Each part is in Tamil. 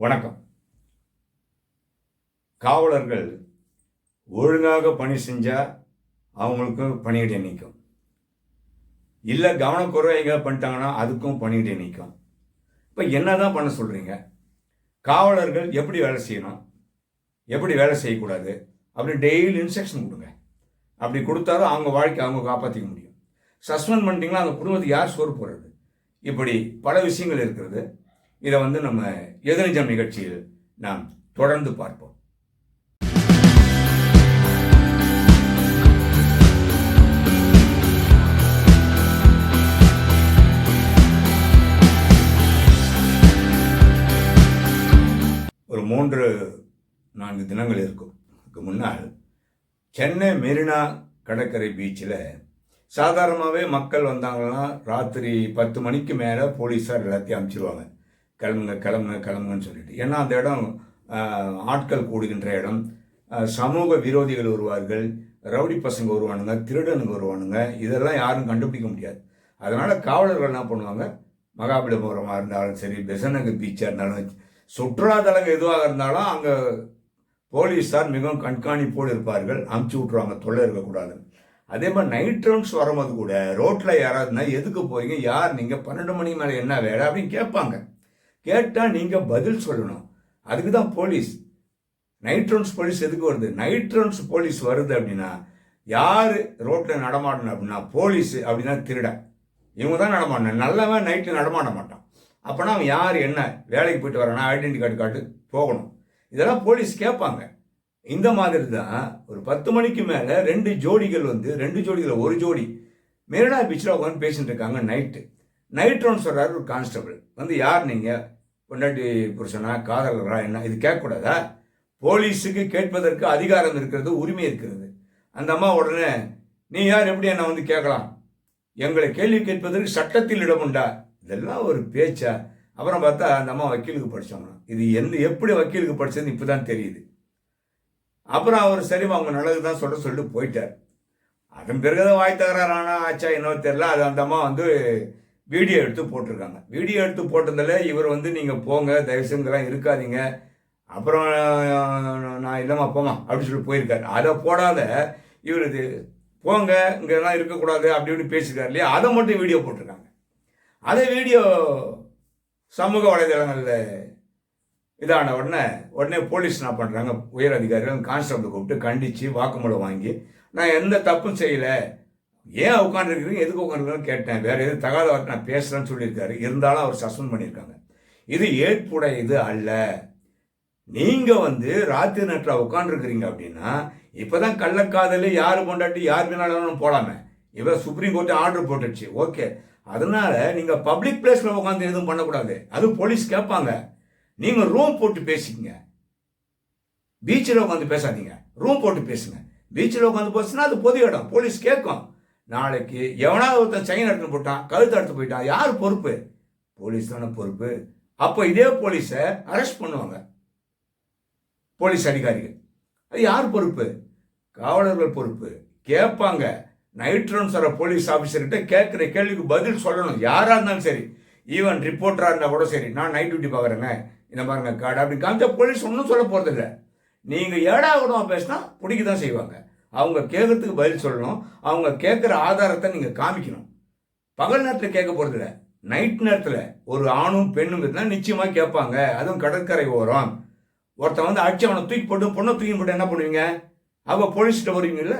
வணக்கம். காவலர்கள் ஒழுங்காக பணி செஞ்சால் அவங்களுக்கும் பணியிட நீக்கும். இல்லை கவனக்குறைவாக பண்ணிட்டாங்கன்னா அதுக்கும் பணியிட நீக்கும். இப்போ என்ன தான் பண்ண சொல்கிறீங்க காவலர்கள் எப்படி வேலை செய்யணும்? எப்படி வேலை செய்யக்கூடாது? அப்படி டெய்லி இன்ஸ்ட்ரக்ஷன் கொடுங்க. அப்படி கொடுத்தாலும் அவங்க வாழ்க்கை அவங்க காப்பாற்றிக்க முடியும். சஸ்பெண்ட் பண்ணிட்டீங்கன்னா அந்த குடும்பத்துக்கு யார் சோறு போடுறது? இப்படி பல விஷயங்கள் இருக்கிறது. இதை வந்து நம்ம எதிர்ஜம் நிகழ்ச்சியில் நாம் தொடர்ந்து பார்ப்போம். ஒரு மூன்று நான்கு தினங்கள் இருக்கும். அதுக்கு முன்னால் சென்னை மெரினா கடற்கரை பீச்சில் சாதாரணமாகவே மக்கள் வந்தாங்கன்னா ராத்திரி பத்து மணிக்கு மேலே போலீஸார் எல்லாத்தையும் அனுப்பிச்சிருவாங்க. கிளம்புங்க கிளம்புங்க கிளம்புங்கன்னு சொல்லிட்டு. ஏன்னா அந்த இடம் ஆட்கள் கூடுகின்ற இடம். சமூக விரோதிகள் வருவார்கள் ரவுடி பசங்க வருவானுங்க திருடனுங்க வருவானுங்க இதெல்லாம் யாரும் கண்டுபிடிக்க முடியாது. அதனால் காவலர்கள் என்ன பண்ணுவாங்க? மகாபலிபுரமாக இருந்தாலும் சரி பெசநகர் பீச்சாக இருந்தாலும் சுற்றுலாத்தலங்கள் எதுவாக இருந்தாலும் அங்கே போலீஸார் மிகவும் கண்காணிப்போடு இருப்பார்கள் அமுச்சு விட்ருவாங்க தொல்லை இருக்கக்கூடாது. அதே மாதிரி நைட் ரவுண்ட்ஸ் வரும்போது கூட ரோட்டில் யாராவதுனா எதுக்கு போகிறீங்க யார் நீங்கள் பன்னெண்டு மணி மேலே என்ன வேலை? அப்படின்னு கேட்பாங்க. கேட்டால் நீங்கள் பதில் சொல்லணும். அதுக்கு தான் போலீஸ். நைட்ரோன்ஸ் போலீஸ் எதுக்கு வருது? நைட்ரோன்ஸ் போலீஸ் வருது அப்படின்னா யார் ரோட்டில் நடமாடணும் அப்படின்னா போலீஸ் அப்படின்னா திருட. இவங்க தான் நடமாடணும். நல்லவன் நைட்டில் நடமாட மாட்டான். அப்போனா அவன் யார் என்ன வேலைக்கு போயிட்டு வரானா? ஐடென்டி கார்டு காட்டு போகணும். இதெல்லாம் போலீஸ் கேட்பாங்க. இந்த மாதிரி தான் ஒரு பத்து மணிக்கு மேலே ரெண்டு ஜோடிகள் வந்து ரெண்டு ஜோடிகள் ஒரு ஜோடி மெரினா பீச்சில் உட்காந்து பேசிட்டு இருக்காங்க நைட்டு. நைட்ரோன்னு சொல்கிறாரு ஒரு கான்ஸ்டபிள். வந்து யார் நீங்கள் பொண்டாட்டி புருஷனா காதலரா என்ன இது கேட்கக்கூடாதா? போலீஸுக்கு கேட்பதற்கு அதிகாரம் இருக்கிறது உரிமை இருக்கிறது. அந்த அம்மா உடனே நீ யார்? எப்படி என்ன வந்து கேட்கலாம்? எங்களை கேள்வி கேட்பதற்கு சட்டத்தில் இடம் உண்டா? இதெல்லாம் ஒரு பேச்சா? அப்புறம் பார்த்தா அந்த அம்மா வக்கீலுக்கு படிச்சவங்க இது எந்த எப்படி வக்கீலுக்கு படிச்சதுன்னு இப்போ தான் தெரியுது. அப்புறம் அவர் சரி அவங்க நல்லது தான் சொல்ல சொல்லிட்டு போயிட்டார். அதன் பிறகுதான் வாய் தகராறானா ஆச்சா என்னவோ தெரியல. அது அந்த அம்மா வந்து வீடியோ எடுத்து போட்டிருக்காங்க. வீடியோ எடுத்து போட்டதில் இவர் வந்து நீங்கள் போங்க தயவு செஞ்செல்லாம் இருக்காதீங்க. அப்புறம் நான் இல்லைம்மா போமா அப்படின்னு சொல்லி போயிருக்காரு. அதை போடாத இவர் இது போங்க இங்கெல்லாம் இருக்கக்கூடாது அப்படி இப்படி பேசியிருக்காரு இல்லையா? அதை மட்டும் வீடியோ போட்டிருக்காங்க. அதை வீடியோ சமூக வலைதளங்களில் இதான உடனே உடனே போலீஸ் என்ன பண்ணுறாங்க உயர் அதிகாரிகள் கான்ஸ்டபிள் கூப்பிட்டு கண்டித்து வாக்குமூலம் வாங்கி நான் எந்த தப்பும் செய்யலை ஏன் உட்காந்துருக்கிறீங்க எதுக்கு உட்காந்துருக்கீங்கன்னு கேட்டேன். வேற எதுவும் தகாத வார்த்தை நான் பேசுகிறேன்னு சொல்லியிருக்காரு. இருந்தாலும் அவர் சஸ்பெண்ட் பண்ணியிருக்காங்க. இது ஏற்புடைய இது அல்ல. நீங்கள் வந்து ராத்திரி நேரத்தில் உட்காந்துருக்கிறீங்க அப்படின்னா இப்போ தான் கள்ளக்காதல் யார் கொண்டாட்டி யார் வேணாலும் போடாமல் இவ சுப்ரீம் கோர்ட்டு ஆர்டர் போட்டுடுச்சு. ஓகே அதனால நீங்கள் பப்ளிக் பிளேஸில் உட்காந்து எதுவும் பண்ணக்கூடாது. அது போலீஸ் கேட்பாங்க. நீங்கள் ரூம் போட்டு பேசிக்கங்க. பீச்சில் உட்காந்து பேசாதீங்க. ரூம் போட்டு பேசுங்க. பீச்சில் உட்காந்து பேசுனா அது பொது இடம். போலீஸ் கேட்கும். நாளைக்கு எவனாவது ஒருத்தன் செயின் எடுத்து போட்டான் கழுத்து எடுத்து போயிட்டான் யார் பொறுப்பு? போலீஸ் தானே பொறுப்பு. அப்போ இதே போலீஸை அரெஸ்ட் பண்ணுவாங்க. போலீஸ் அதிகாரிகள். அது யார் பொறுப்பு? காவலர்கள் பொறுப்பு. கேட்பாங்க. நைட் சொல்கிற போலீஸ் ஆஃபீஸர்கிட்ட கேட்குற கேள்விக்கு பதில் சொல்லணும். யாராக இருந்தாலும் சரி. ஈவன் ரிப்போர்ட்டராக இருந்தால் கூட சரி. நான் நைட் டியூட்டி பார்க்குறேங்க இந்த பாருங்க கார்டு அப்படி காமிச்சா போலீஸ் ஒன்றும் சொல்ல போகிறதில்ல நீங்கள் ஏடா கூடமாக பேசினா பிடிக்க தான் செய்வாங்க. அவங்க கேட்கறதுக்கு பதில் சொல்லணும். அவங்க கேட்குற ஆதாரத்தை நீங்கள் காமிக்கணும். பகல் நேரத்தில் கேட்க போகிறதில்ல நைட் நேரத்தில் ஒரு ஆணும் பெண்ணும் இருந்தால் நிச்சயமாக கேட்பாங்க. அதுவும் கடற்கரை ஓரம். ஒருத்தன் வந்து அடிச்சு அவனை தூக்கி போட்டு பொண்ணை தூக்கி போட்டு என்ன பண்ணுவீங்க? அப்போ போலீஸ்கிட்ட வருவீங்கல்ல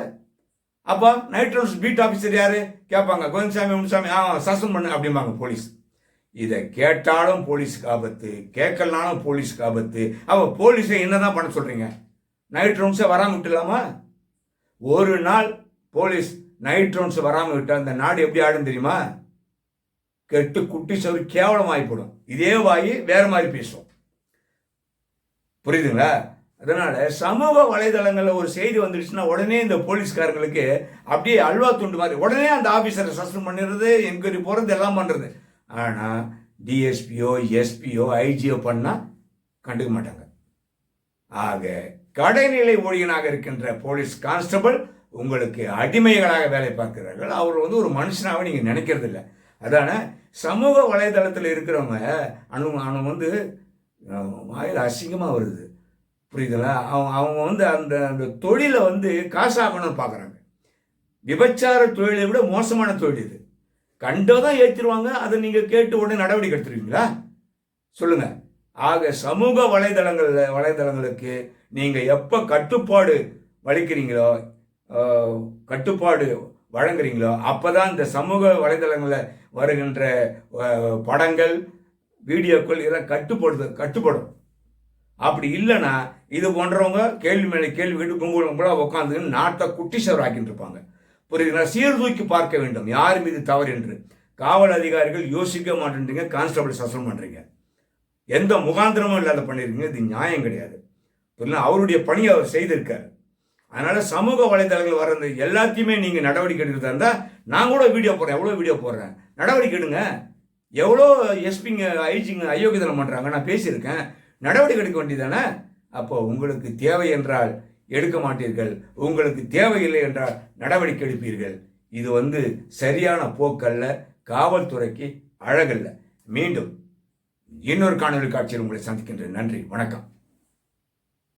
அப்போ நைட் ரவுண்ட்ஸ் பீட் ஆஃபீஸர் யார்? கேட்பாங்க. கோவிந்தசாமி முன்சாமி ஆ சஸ்பெண்ட் பண்ணு அப்படிம்பாங்க போலீஸ் இதை கேட்டாலும் போலீஸுக்கு ஆபத்து. கேட்கலனாலும் போலீஸுக்கு ஆபத்து. அப்போ போலீஸை என்னதான் பண்ண சொல்கிறீங்க நைட் ரவுண்ட்ஸை வராமல் விட்டுலாமா ஒரு நாள் போலீஸ் நைட் ரவுண்ட்ஸ் வராமல் விட்டால் இந்த நாடு எப்படி ஆடும் தெரியுமா? கெட்டு குட்டி சோறு கேவலம் ஆகிப்படும் இதே வாயி வேற மாதிரி பேசும். புரியுதுங்களா? அதனால சமூக வலைதளங்களில் ஒரு செய்தி வந்துடுச்சுன்னா உடனே இந்த போலீஸ்காரங்களுக்கு அப்படியே அல்வா துண்டு மாதிரி உடனே அந்த ஆஃபீஸரை சஸ்பெண்ட் பண்ணிடுறது என்கொயரி போகிறது எல்லாம் பண்ணுறது ஆனால் டிஎஸ்பியோ எஸ்பியோ ஐஜியோ பண்ணால் கண்டுக்க மாட்டாங்க. ஆக கடைநிலை ஊழியனாக இருக்கின்ற போலீஸ் கான்ஸ்டபிள் உங்களுக்கு அடிமைகளாக வேலை பார்க்கிறார்கள். அவர் வந்து ஒரு மனுஷனாக நீங்கள் நினைக்கிறது இல்லை அதான சமூக வலைதளத்தில் இருக்கிறவங்க அனு அணு வந்து வாயில் அசிங்கமாக வருது. புரியுதுங்களா? அவங்க அவங்க வந்து அந்த அந்த தொழிலை வந்து காசாகணும்னு பார்க்குறாங்க. விபச்சார தொழிலை விட மோசமான தொழில் இது. கண்டதான் ஏற்றிடுவாங்க அதை நீங்கள் கேட்டு உடனே நடவடிக்கை எடுத்துருவீங்களா? சொல்லுங்கள் ஆக சமூக வலைதளங்களில் வலைதளங்களுக்கு நீங்கள் எப்போ கட்டுப்பாடு வலிக்கிறீங்களோ கட்டுப்பாடு வழங்குறீங்களோ அப்போ தான் இந்த சமூக வலைதளங்களில் வருகின்ற படங்கள் வீடியோக்கள் இதெல்லாம் கட்டுப்படுது கட்டுப்படும். அப்படி இல்லைன்னா இது போன்றவங்க கேள்வி மேலே கேள்வி கேட்டு கும்பல் கும்பலாக உட்காந்துன்னு நாட்டை குட்டிச்சவர் ஆக்கிட்டு இருப்பாங்க. புரியுதுங்களா? சீர்தூக்கி பார்க்க வேண்டும். யார் மீது தவறு என்று? காவல் அதிகாரிகள் யோசிக்க மாட்டேன்றீங்க கான்ஸ்டபிள் சஸ்பெண்ட் பண்ணுறீங்க எந்த முகாந்திரமும் இல்லாத பண்ணியிருக்கீங்க இது நியாயம் கிடையாது. புரியல அவருடைய பணியை அவர் செய்திருக்கார். அதனால சமூக வலைதளங்கள் வர்றது எல்லாத்தையுமே நீங்கள் நடவடிக்கை எடுக்கிறதா இருந்தால் நான் கூட வீடியோ போடுறேன் எவ்வளோ வீடியோ போடுறேன்? நடவடிக்கை எடுங்க. எவ்வளோ எஸ்பிங்க ஐஜிங்க அயோக்கியதனம் பண்ணுறாங்க நான் பேசியிருக்கேன். நடவடிக்கை எடுக்க வேண்டியதானே அப்போ உங்களுக்கு தேவை என்றால் எடுக்க மாட்டீர்கள். உங்களுக்கு தேவையில்லை என்றால் நடவடிக்கை எடுப்பீர்கள். இது வந்து சரியான போக்கல்ல காவல்துறைக்கு அழகல்ல. மீண்டும் இன்னொரு காணொலி காட்சியில் உங்களை சந்திக்கின்றேன். நன்றி. வணக்கம்.